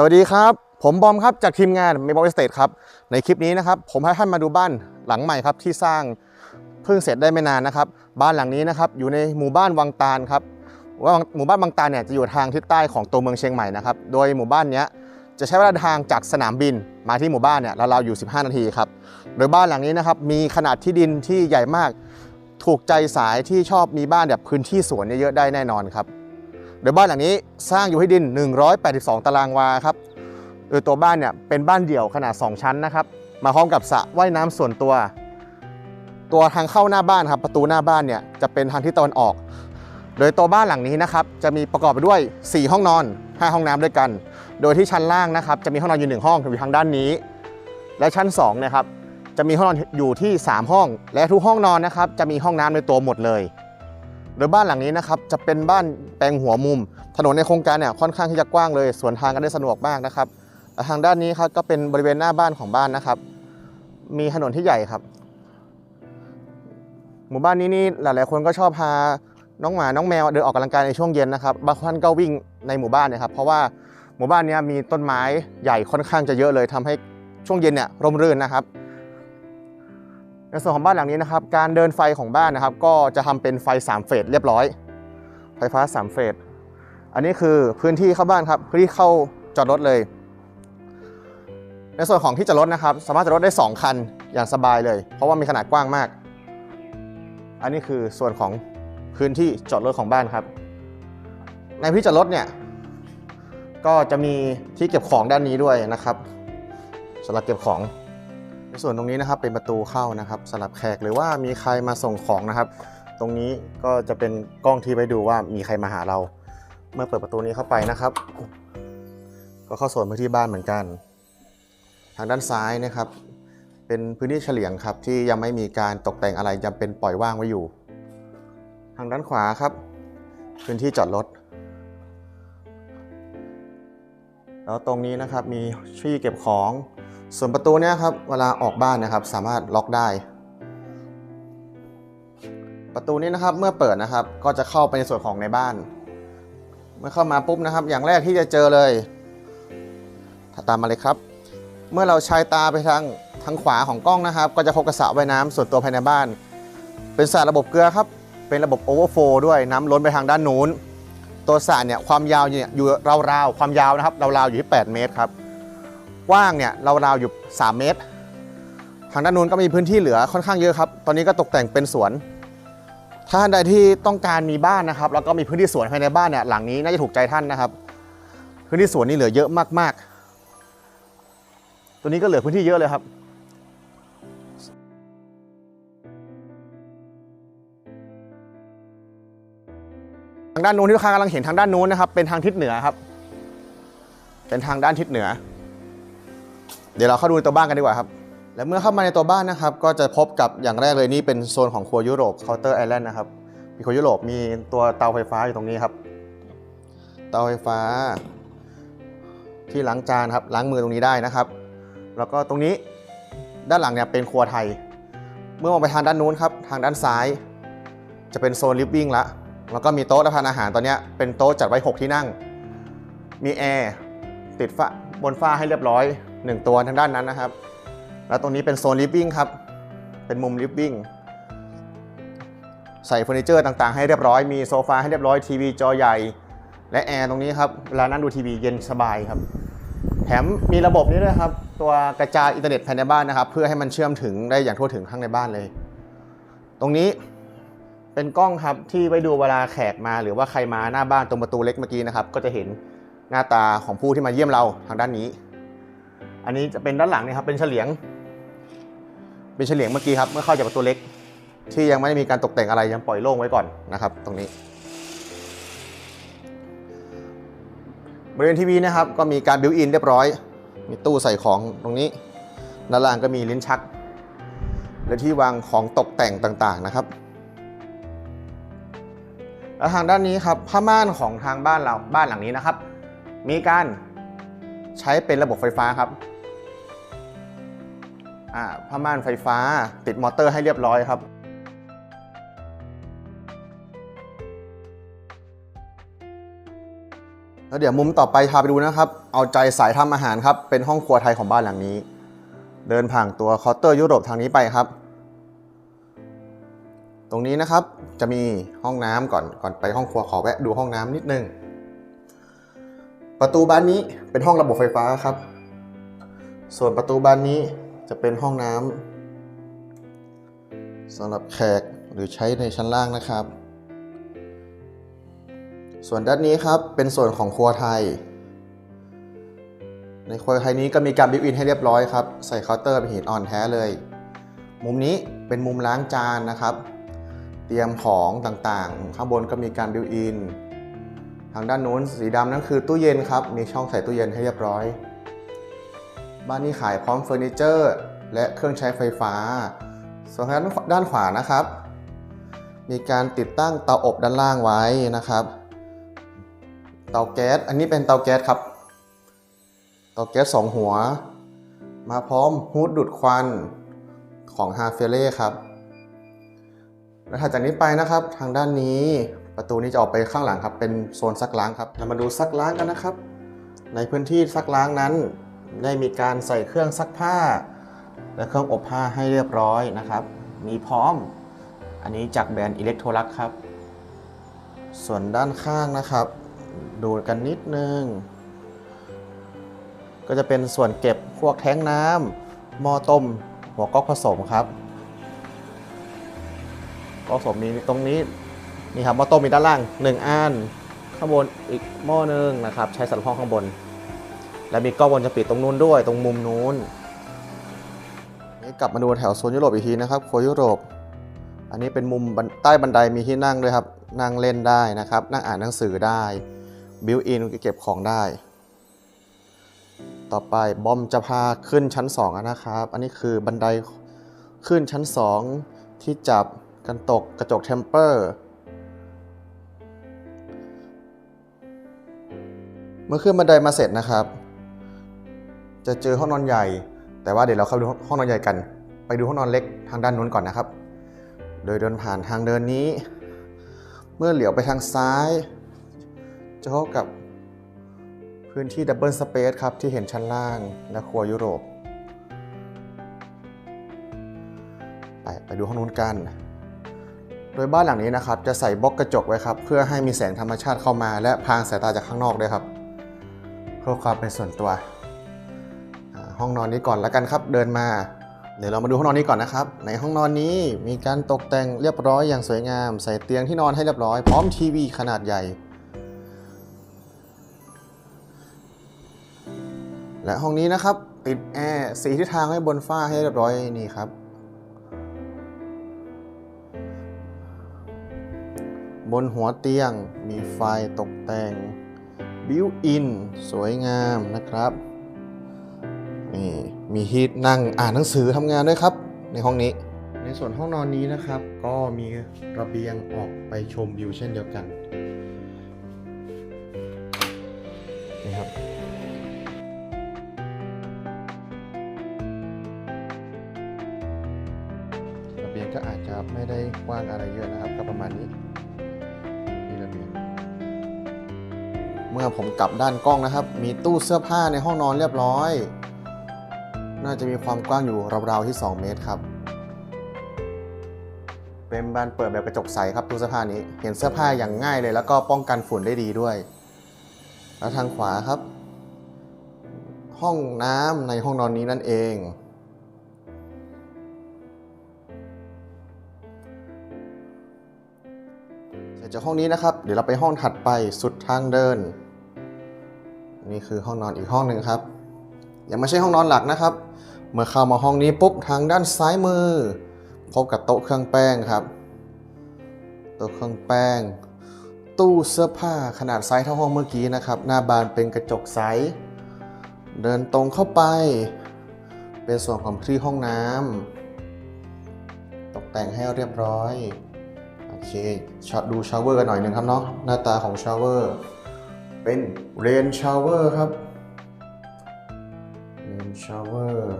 สวัสดีครับ ผมบอมครับจากทีมงานเมบอลสเตทครับ ในคลิปนี้นะครับ ผมให้ท่านมาดูบ้านหลังใหม่ครับที่สร้างเพิ่งเสร็จได้ไม่นานนะครับ บ้านหลังนี้นะครับอยู่ในหมู่บ้านวังตาลครับว่าหมู่บ้านวังตาลเนี่ยจะอยู่ทางทิศใต้ของตัวเมืองเชียงใหม่นะครับโดยหมู่บ้านนี้จะใช้เวลาทางจากสนามบินมาที่หมู่บ้านเนี่ยราวๆอยู่ 15 นาทีครับโดยบ้านหลังนี้นะครับมีขนาดที่ดินที่ใหญ่มาก ถูกใจสายที่ชอบมีบ้านแบบพื้นที่สวนเยอะๆได้แน่นอนครับ โดยบ้านหลังนี้สร้างอยู่ที่ดิน 182 ตารางวาครับโดยตัวบ้านเนี่ยเป็นบ้านเดี่ยวขนาด 2 ชั้นนะครับ มาพร้อมกับสระว่ายน้ำส่วนตัว ตัวทางเข้าหน้าบ้านครับประตูหน้าบ้านเนี่ยจะเป็นทางทิศตะวันออก โดยตัวบ้านหลังนี้นะครับจะมีประกอบไปด้วย 4 ห้องนอน 5 ห้องน้ำด้วยกัน โดยที่ชั้นล่างนะครับจะมีห้องนอนอยู่หนึ่งห้องอยู่ทางด้านนี้ และชั้น2นะครับจะมีห้องนอนอยู่ที่ 3 ห้อง และทุกห้องนอนนะครับจะมีห้องน้ำในตัวหมดเลย โดยบ้านหลังนี้นะครับจะเป็นบ้านแปลงหัวมุม ถนนในโครงการเนี่ยค่อนข้างที่จะกว้างเลยสวนทางกันได้สะดวกมากนะครับทางด้านนี้ครับก็เป็นบริเวณหน้าบ้านของบ้านนะครับ มีถนนที่ใหญ่ครับ หมู่บ้านนี้นี่หลายๆ คนก็ชอบพาน้องหมาน้องแมวเดินออกกำลังกายในช่วงเย็นนะครับบางท่านก็วิ่งในหมู่บ้านเนะครับ เพราะว่าหมู่บ้านนี้มีต้นไม้ใหญ่ค่อนข้างจะเยอะเลยทำให้ช่วงเย็นเนี่ยร่มรื่นนะครับ ในส่วนของบ้านหลังนี้นะครับ การเดินไฟของบ้านนะครับ ก็จะทำเป็นไฟ 3 เฟสเรียบร้อย ไฟฟ้า 3 เฟส อันนี้คือพื้นที่เข้าบ้านครับพื้นที่เข้าจอดรถเลย ในส่วนของที่จอดรถนะครับ สามารถจอดรถได้ 2 คันอย่างสบายเลย เพราะว่ามีขนาดกว้างมาก อันนี้คือส่วนของพื้นที่จอดรถของบ้านครับ ในพื้นที่จอดรถเนี่ย ก็จะมีที่เก็บของด้านนี้ด้วยนะครับสำหรับเก็บของ ส่วนตรงนี้นะครับเป็นประตูเข้านะครับสำหรับแขกหรือว่ามีใครมาส่งของนะครับ ตรงนี้ก็จะเป็นกล้องที่ไว้ดูว่ามีใครมาหาเรา เมื่อเปิดประตูนี้เข้าไปนะครับ ก็เข้าโซนพื้นที่บ้านเหมือนกัน ทางด้านซ้ายนะครับ เป็นพื้นที่เฉลียงครับที่ยังไม่มีการตกแต่งอะไรยังเป็นปล่อยว่างไว้อยู่ ทางด้านขวาครับ พื้นที่จอดรถแล้วตรงนี้นะครับมีที่เก็บของ ส่วนประตูเนี่ยครับเวลาออกบ้านนะครับ สามารถล็อกได้ ประตูนี้นะครับเมื่อเปิดนะครับ ก็จะเข้าไปในส่วนของในบ้าน เมื่อเข้ามาปุ๊บนะครับ อย่างแรกที่จะเจอเลยถ้าตามมาเลยครับ เมื่อเราชายตาไปทางทางขวาของกล้องนะครับ ก็จะพบกระสระว่ายน้ำส่วนตัวภายในบ้าน เป็นสระระบบเกลือครับ เป็นระบบโอเวอร์โฟด้วยน้ำล้นไปทางด้านนู้น ตัวสระเนี่ยความยาวเนี่ยอยู่ราวๆความยาวนะครับราวๆอยู่ที่ 8 เมตรครับ กว้างเนี่ยราวๆอยู่ 3 เมตร ทางด้านนู้นก็มีพื้นที่เหลือค่อนข้างเยอะครับ ตอนนี้ก็ตกแต่งเป็นสวน ถ้าท่านใดที่ต้องการมีบ้านนะครับ แล้วก็มีพื้นที่สวนภายในบ้านเนี่ยหลังนี้น่าจะถูกใจท่านนะครับ พื้นที่สวนนี่เหลือเยอะมากๆ ตัวนี้ก็เหลือพื้นที่เยอะเลยครับทางด้านนู้นที่ลูกค้ากำลังเห็นทางด้านนู้นนะครับเป็นทางทิศเหนือครับ เป็นทางด้านทิศเหนือ เดี๋ยวเราเข้าดูในตัวบ้านกันดีกว่าครับและเมื่อเข้ามาในตัวบ้านนะครับ ก็จะพบกับอย่างแรกเลยนี่เป็นโซนของครัวยุโรปเคาน์เตอร์ไอแลนด์นะครับมีครัวยุโรปมีตัวเตาไฟฟ้าอยู่ตรงนี้ครับ เตาไฟฟ้า ที่ล้างจานครับล้างมือตรงนี้ได้นะครับ แล้วก็ตรงนี้ด้านหลังเนี่ยเป็นครัวไทย เมื่อมองไปทางด้านนู้นครับทางด้านซ้าย จะเป็นโซนลิฟวิ่งละแล้วก็มีโต๊ะรับประทานอาหารตอนนี้เป็นโต๊ะจัดไว้ 6 ที่นั่ง มีแอร์ติดฝ้าบนฝ้าให้เรียบร้อย 1 ตัวทางด้านนั้นนะครับ แล้วตรงนี้เป็นโซนลิฟวิ่งครับ เป็นมุมลิฟวิ่งใส่เฟอร์นิเจอร์ต่างๆให้เรียบร้อย มีโซฟาให้เรียบร้อย ทีวีจอใหญ่ และแอร์ตรงนี้ครับ เวลานั่งดูทีวีเย็นสบายครับ แถมมีระบบนี้ด้วยครับ ตัวกระจายอินเทอร์เน็ตภายในบ้านนะครับ เพื่อให้มันเชื่อมถึงได้อย่างทั่วถึงข้างในบ้านเลย ตรงนี้เป็นกล้องครับที่ไว้ดูเวลาแขกมา หรือว่าใครมาหน้าบ้านตรงประตูเล็กเมื่อกี้นะครับ ก็จะเห็นหน้าตาของผู้ที่มาเยี่ยมเราทางด้านนี้ อันนี้จะเป็นด้านหลังนี่ครับเป็นเฉลียง เป็นเฉลียงเมื่อกี้ครับเมื่อเข้าจากประตูเล็ก ที่ยังไม่ได้มีการตกแต่งอะไรยังปล่อยโล่งไว้ก่อนนะครับ ตรงนี้ บริเวณทีวีนะครับก็มีการบิวอินเรียบร้อย มีตู้ใส่ของตรงนี้ด้านล่างก็มีลิ้นชัก และที่วางของตกแต่งต่างๆนะครับแล้วทางด้านนี้ครับผ้าม่านของทางบ้านเราบ้านหลังนี้นะครับ มีการ ใช้เป็นระบบไฟฟ้าครับอ่าผ้าม่านไฟฟ้าติดมอเตอร์ให้เรียบร้อยครับแล้วแล้วเดี๋ยวมุมต่อไปพาไปดูนะครับ เอาใจสายทำอาหารครับ เป็นห้องครัวไทยของบ้านหลังนี้ เดินผ่านตัวเคาน์เตอร์ยุโรปทางนี้ไปครับ ตรงนี้นะครับจะมีห้องน้ำก่อนก่อนไปห้องครัวขอแวะดูห้องน้ำนิดนึง ประตูบานนี้เป็นห้องระบบไฟฟ้าครับ ส่วนประตูบานนี้จะเป็นห้องน้ำสำหรับแขกหรือใช้ในชั้นล่างนะครับ ส่วนด้านนี้ครับเป็นส่วนของครัวไทย ในครัวไทยนี้ก็มีการบิวอินให้เรียบร้อยครับ ใส่เคาน์เตอร์เป็นหินอ่อนแท้เลย มุมนี้เป็นมุมล้างจานนะครับ เตรียมของต่างๆ ข้างบนก็มีการบิวอิน ทางด้านนู้นสีดำนั่นคือตู้เย็นครับ มีช่องใส่ตู้เย็นให้เรียบร้อย บ้านนี้ขายพร้อมเฟอร์นิเจอร์ และเครื่องใช้ไฟฟ้า ส่วนทางด้านขวานะครับ มีการติดตั้งเตาอบด้านล่างไว้นะครับ เตาแก๊ส อันนี้เป็นเตาแก๊สครับ เตาแก๊สสองหัว มาพร้อมฮูดดูดควันของฮาเฟเล่ครับ แล้วถัดจากนี้ไปนะครับ ทางด้านนี้ ประตูนี้จะออกไปข้างหลังครับ เป็นโซนซักล้างครับเรามาดูซักล้างกันนะครับ ในพื้นที่ซักล้างนั้น ได้มีการใส่เครื่องซักผ้า และเครื่องอบผ้าให้เรียบร้อยนะครับ มีพร้อม อันนี้จากแบรนด์อิเล็กโทรลักครับ ส่วนด้านข้างนะครับ ดูกันนิดนึง ก็จะเป็นส่วนเก็บพวกแท้งน้ำหม้อต้ม หัวก๊อกผสมครับก๊อกผสมมีตรงนี้ นี่ครับหม้อต้มมีด้านล่าง 1อันข้างบนอีกหม้อหนึงนะครับ ใช้สำหรับห้องข้างบน และมีกล้องวงจรปิดตรงนู้นด้วย ตรงมุมนู้นนี่กลับมาดูแถวโซนยุโรปอีกทีนะครับคยุโรป อันนี้เป็นมุมใต้บันไดมีที่นั่งด้วยครับ นั่งเล่นได้นะครับ นั่งอ่านหนังสือได้ บิวอินเก็บของได้ ต่อไปบอมจะพาขึ้นชั้น2นะครับ อันนี้คือบันไดขึ้นชั้น 2 ที่จับกันตกกระจกเทมเปอร์ เมื่อขึ้นบันไดมาเสร็จนะครับ จะเจอห้องนอนใหญ่ แต่ว่าเดี๋ยวเราเข้าไปดูห้องนอนใหญ่กัน ไปดูห้องนอนเล็กทางด้านนู้นก่อนนะครับ โดยเดินผ่านทางเดินนี้ เมื่อเหลียวไปทางซ้าย จะพบกับพื้นที่ดับเบิลสเปซครับที่เห็นชั้นล่างและครัวยุโรป ไปไปดูห้องนู้นกัน โดยบ้านหลังนี้นะครับจะใส่บล็อกกระจกไว้ครับ เพื่อให้มีแสงธรรมชาติเข้ามาและพรางสายตาจากข้างนอกด้วยครับ พื่อความเป็นส่วนตัว ห้องนอนนี้ก่อนแล้วกันครับ เดินมา เดี๋ยวเรามาดูห้องนอนนี้ก่อนนะครับ ในห้องนอนนี้มีการตกแต่งเรียบร้อยอย่างสวยงาม ใส่เตียงที่นอนให้เรียบร้อย พร้อมทีวีขนาดใหญ่ และห้องนี้นะครับ ติดแอร์สีทิศทางให้บนฝ้าให้เรียบร้อยนี่ครับบนหัวเตียงมีไฟตกแต่ง บิวอินสวยงามนะครับนี่มีฮีทนั่งอ่านหนังสือทำงานด้วยครับ ในห้องนี้ ในส่วนห้องนอนนี้นะครับ ก็มีระเบียงออกไปชมวิวเช่นเดียวกันนี่ครับระเบียงก็อาจจะไม่ได้กว้างอะไรเยอะนะครับก็ประมาณนี้ มื่อผมกลับด้านกล้องนะครับ มีตู้เสื้อผ้าในห้องนอนเรียบร้อย น่าจะมีความกว้างอยู่ราวๆที่ 2 เมตรครับ เป็นบานเปิดแบบกระจกใสครับตู้เสื้อผ้านี้ เห็นเสื้อผ้าอย่างง่ายเลย แล้วก็ป้องกันฝุ่นได้ดีด้วย แล้วทางขวาครับ ห้องน้ำในห้องนอนนี้นั่นเองเสร็จจากห้องนี้นะครับ เดี๋ยวเราไปห้องถัดไปสุดทางเดิน นี่คือห้องนอนอีกห้องหนึ่งครับ ยังไม่ใช่ห้องนอนหลักนะครับ เมื่อเข้ามาห้องนี้ปุ๊บทางด้านซ้ายมือ พบกับโต๊ะเครื่องแป้งครับ โต๊ะเครื่องแป้ง ตู้เสื้อผ้าขนาดไซส์เท่าห้องเมื่อกี้นะครับ หน้าบานเป็นกระจกใส เดินตรงเข้าไป เป็นส่วนของที่ห้องน้ำตกแต่งให้เรียบร้อย โอเคชอดูชาวเวอร์กันหน่อยหนึ่งครับเนาะ หน้าตาของชาวเวอร์ เป็นเรนชาวเวอร์ครับเรนชาวเวอร์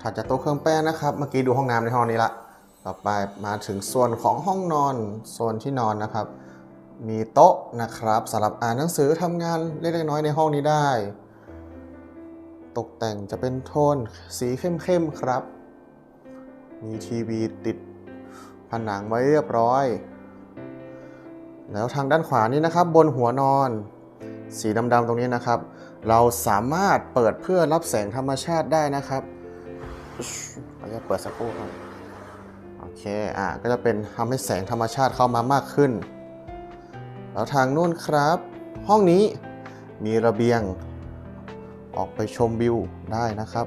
ถัดจากโต๊ะเครื่องแป้งนะครับ เมื่อกี้ดูห้องน้ำในห้องนี้ละ ต่อไปมาถึงส่วนของห้องนอนโซนที่นอนนะครับ มีโต๊ะนะครับสำหรับอ่านหนังสือทำงานเล็กๆน้อยๆในห้องนี้ได้ ตกแต่งจะเป็นโทนสีเข้มๆครับ มีทีวีติด ผนังไว้เรียบร้อย แล้วทางด้านขวานี้นะครับ บนหัวนอน สีดำๆตรงนี้นะครับ เราสามารถเปิดเพื่อรับแสงธรรมชาติได้นะครับขออนุญาตเปิดสักครู่ครับโอเคอะก็จะเป็นทำให้แสงธรรมชาติเข้ามามากขึ้น แล้วทางนู้นครับ ห้องนี้มีระเบียง ออกไปชมวิวได้นะครับ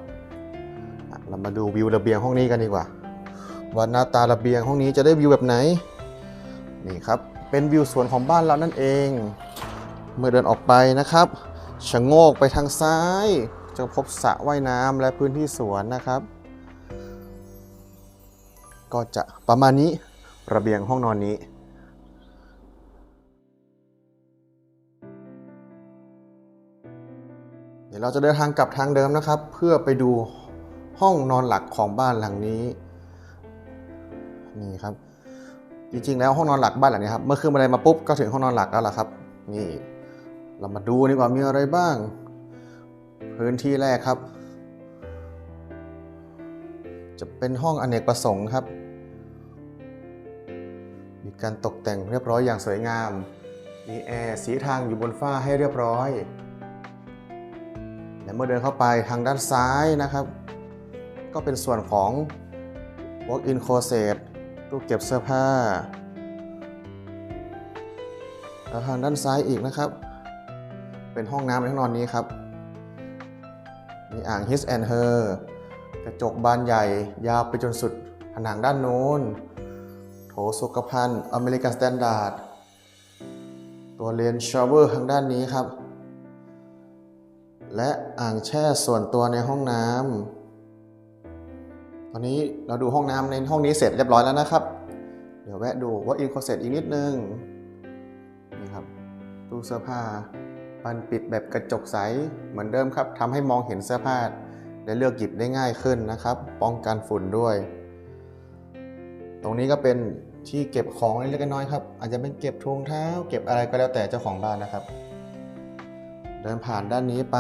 เรามาดูวิวระเบียงห้องนี้กันดีกว่า ว่าหน้าตาระเบียงห้องนี้จะได้วิวแบบไหน นี่ครับ เป็นวิวสวนของบ้านเรานั่นเอง เมื่อเดินออกไปนะครับชะโงกไปทางซ้าย จะพบสระว่ายน้ำและพื้นที่สวนนะครับ ก็จะประมาณนี้ระเบียงห้องนอนนี้เดี๋ยวเราจะเดินทางกลับทางเดิมนะครับ เพื่อไปดูห้องนอนหลักของบ้านหลังนี้ นี่ครับ จริงๆแล้วห้องนอนหลักบ้านหลังนี้ครับเมื่อขึ้นบันไดมาปุ๊บก็ถึงห้องนอนหลักแล้วล่ะครับ นี่ เรามาดูดีกว่ามีอะไรบ้าง พื้นที่แรกครับ จะเป็นห้องอเนกประสงค์ครับ มีการตกแต่งเรียบร้อยอย่างสวยงาม มีแอร์สีทางอยู่บนฝ้าให้เรียบร้อยและเมื่อเดินเข้าไปทางด้านซ้ายนะครับ ก็เป็นส่วนของ walk-in closet ตู้เก็บเสื้อผ้าแล้วทางด้านซ้ายอีกนะครับ เป็นห้องน้ำในห้องนอนนี้ครับ มีอ่าง his and her กระจกบานใหญ่ ยาวไปจนสุดผนังด้านโน้น โถสุขภัณฑ์อเมริกันสแตนดาร์ด ตัวเลนชาวเวอร์ทางด้านนี้ครับ และอ่างแช่ส่วนตัวในห้องน้ำ ตอนนี้เราดูห้องน้ำในห้องนี้เสร็จเรียบร้อยแล้วนะครับ เดี๋ยวแวะดูว่าอินคอเสร็จอีกนิดนึงนี่ครับตู้เสื้อผ้าปันปิดแบบกระจกใสเหมือนเดิมครับทำให้มองเห็นเสื้อผ้าและเลือกหยิบได้ง่ายขึ้นนะครับ ป้องกันฝุ่นด้วย ตรงนี้ก็เป็นที่เก็บของเล็กๆน้อยๆครับ อาจจะเป็นเก็บถุงเท้า เก็บอะไรก็แล้วแต่เจ้าของบ้านนะครับ เดินผ่านด้านนี้ไป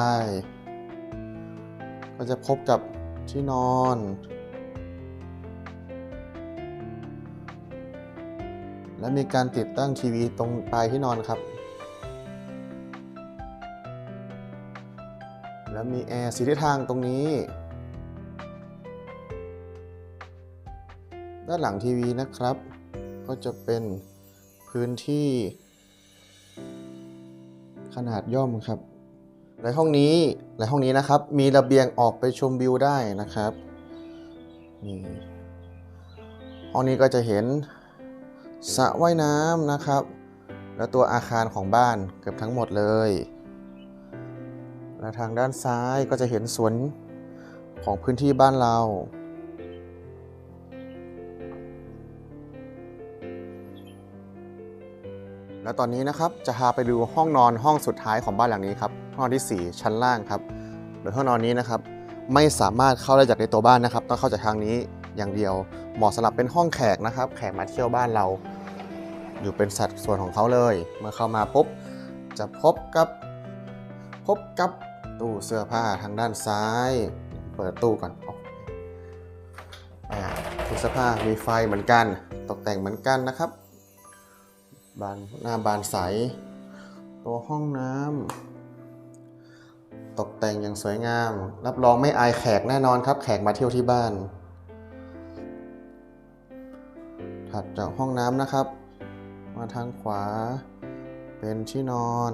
ก็จะพบกับที่นอน และมีการติดตั้งทีวีตรงปลายที่นอนครับ แล้วมีแอร์สีทิศทางตรงนี้ ด้านหลังทีวีนะครับ ก็จะเป็นพื้นที่ ขนาดย่อมครับและห้องนี้และห้องนี้นะครับ มีระเบียงออกไปชมวิวได้นะครับนี่ห้องนี้ก็จะเห็น สระว่ายน้ำนะครับ และตัวอาคารของบ้านเกือบทั้งหมดเลย และทางด้านซ้ายก็จะเห็นสวนของพื้นที่บ้านเรา และตอนนี้นะครับจะพาไปดูห้องนอนห้องสุดท้ายของบ้านหลังนี้ครับห้องนอนที่ 4 ชั้นล่างครับโดยห้องนอนนี้นะครับ ไม่สามารถเข้าได้จากในตัวบ้านนะครับ ต้องเข้าจากทางนี้ อย่างเดียว เหมาะสำหรับเป็นห้องแขกนะครับ แขกมาเที่ยวบ้านเรา อยู่เป็นสัดส่วนของเขาเลย เมื่อเข้ามาปุ๊บจะพบกับพบกับตู้เสื้อผ้าทางด้านซ้าย เปิดตู้ก่อนออกอ่าตู้เสื้อผ้ามีไฟเหมือนกัน ตกแต่งเหมือนกันนะครับบานหน้าบานใส ตัวห้องน้ำตกแต่งอย่างสวยงาม รับรองไม่อายแขกแน่นอนครับ แขกมาเที่ยวที่บ้าน ถัดจากห้องน้ำนะครับ มาทางขวาเป็นที่นอน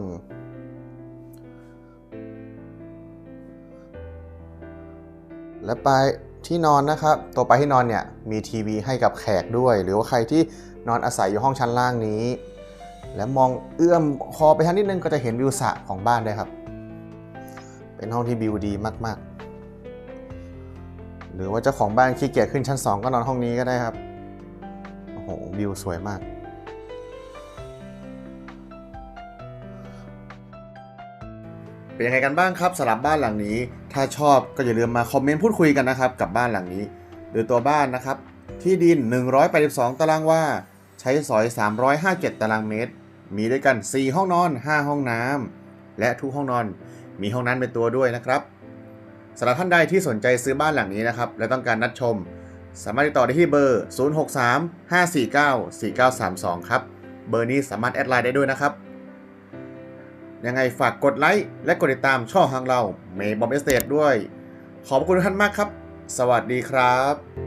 และไปที่นอนนะครับ ตัวไปที่นอนเนี่ยมีทีวีให้กับแขกด้วย หรือว่าใครที่นอนอาศัยอยู่ห้องชั้นล่างนี้ และมองเอื้อมคอไปทางนิดนึงก็จะเห็นวิวสระของบ้านได้ครับ เป็นห้องที่วิวดีมาก ๆ หรือว่าเจ้าของบ้านขี้เกียจขึ้นชั้น 2 ก็นอนห้องนี้ก็ได้ครับ โหวิวสวยมาก เป็นยังไงกันบ้างครับสำหรับบ้านหลังนี้ ถ้าชอบก็อย่าลืมมาคอมเมนต์พูดคุยกันนะครับ กับบ้านหลังนี้ หรือตัวบ้านนะครับทที่ดิน 182 ตารางวาใช้สอย 357 ตารางเมตร มีด้วยกัน 4 ห้องนอน 5 ห้องน้ำและทุกห้องนอน มีห้องน้ำเป็นตัวด้วยนะครับสำหรับท่านใดที่สนใจซื้อบ้านหลังนี้นะครับ และต้องการนัดชม สามารถติดต่อได้ที่เบอร์ 063 549 4932 ครับ เบอร์นี้สามารถแอดไลน์ได้ด้วยนะครับ ยังไงฝากกดไลค์และกดติดตามช่องทางเราเมย์บอมเอสเตดด้วย ขอบคุณทุกท่านมากครับ สวัสดีครับ